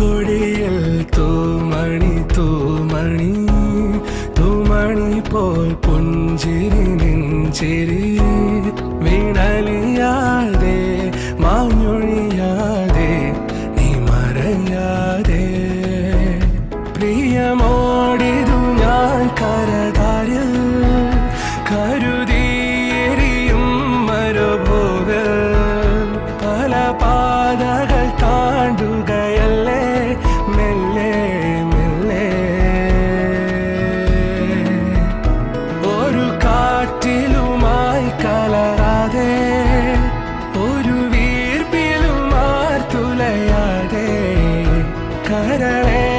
കൊടിയിൽ തൂമണി തൂമണി തൂമണി പോൽ പുഞ്ചിരി നെഞ്ചിരി. വീണലിയാതെ മാഞ്ഞൊഴിയാതെ നീ മറയാതെ. പ്രിയമോടിതു ഞാൻ കര കരളേ